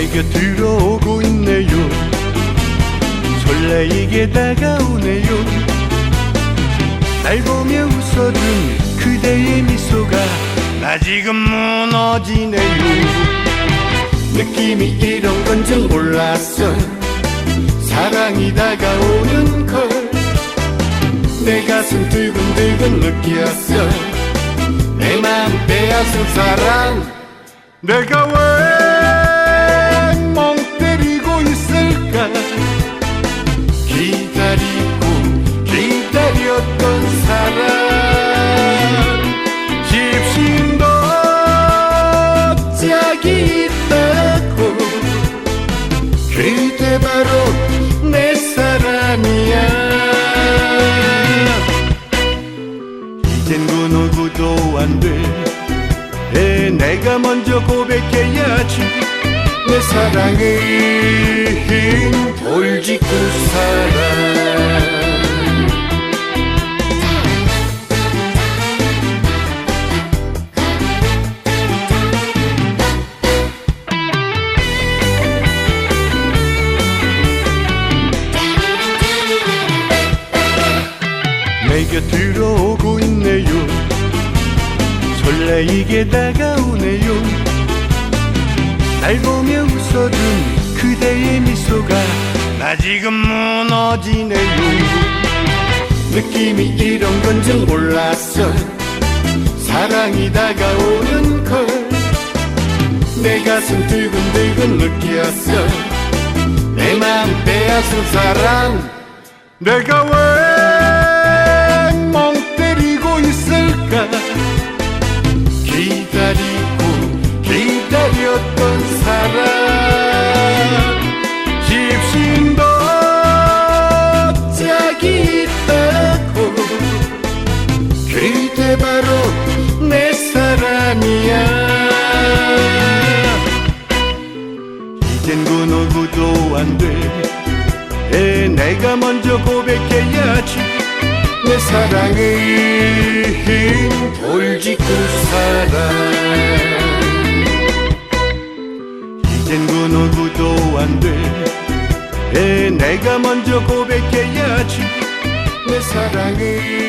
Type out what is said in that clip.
내 곁으로 오고 있네요. 설레이게 다가오네요. 날 보며 웃어준 그대의 미소가 나 지금 무너지네요. 느낌이 이런 건 줄 몰랐어. 사랑이 다가오는 걸 내 가슴 두근두근 느꼈어. 내 마음 빼앗은 사랑 내가 왜 그대 바로 내 사람이야. 이젠 그 누구도 안돼. 내가 먼저 고백해야지. 내 사랑은 돌직구 사랑 내 곁으로 오고 있네요. 설레이게 다가오네요. 날 보며 웃어준 그대의 미소가 나 지금 무너지네요. 느낌이 이런 건 줄 몰랐어. 사랑이 다가오는 걸 내 가슴 두근두근 느꼈어. 내 마음 빼앗은 사랑 내가 왜 사람이야. 이젠 그 누구도 안돼. 내가 먼저 고백해야지. 내 사랑은 돌직구 사랑. 이젠 그 누구도 안돼. 내가 먼저 고백해야지. 내 사랑은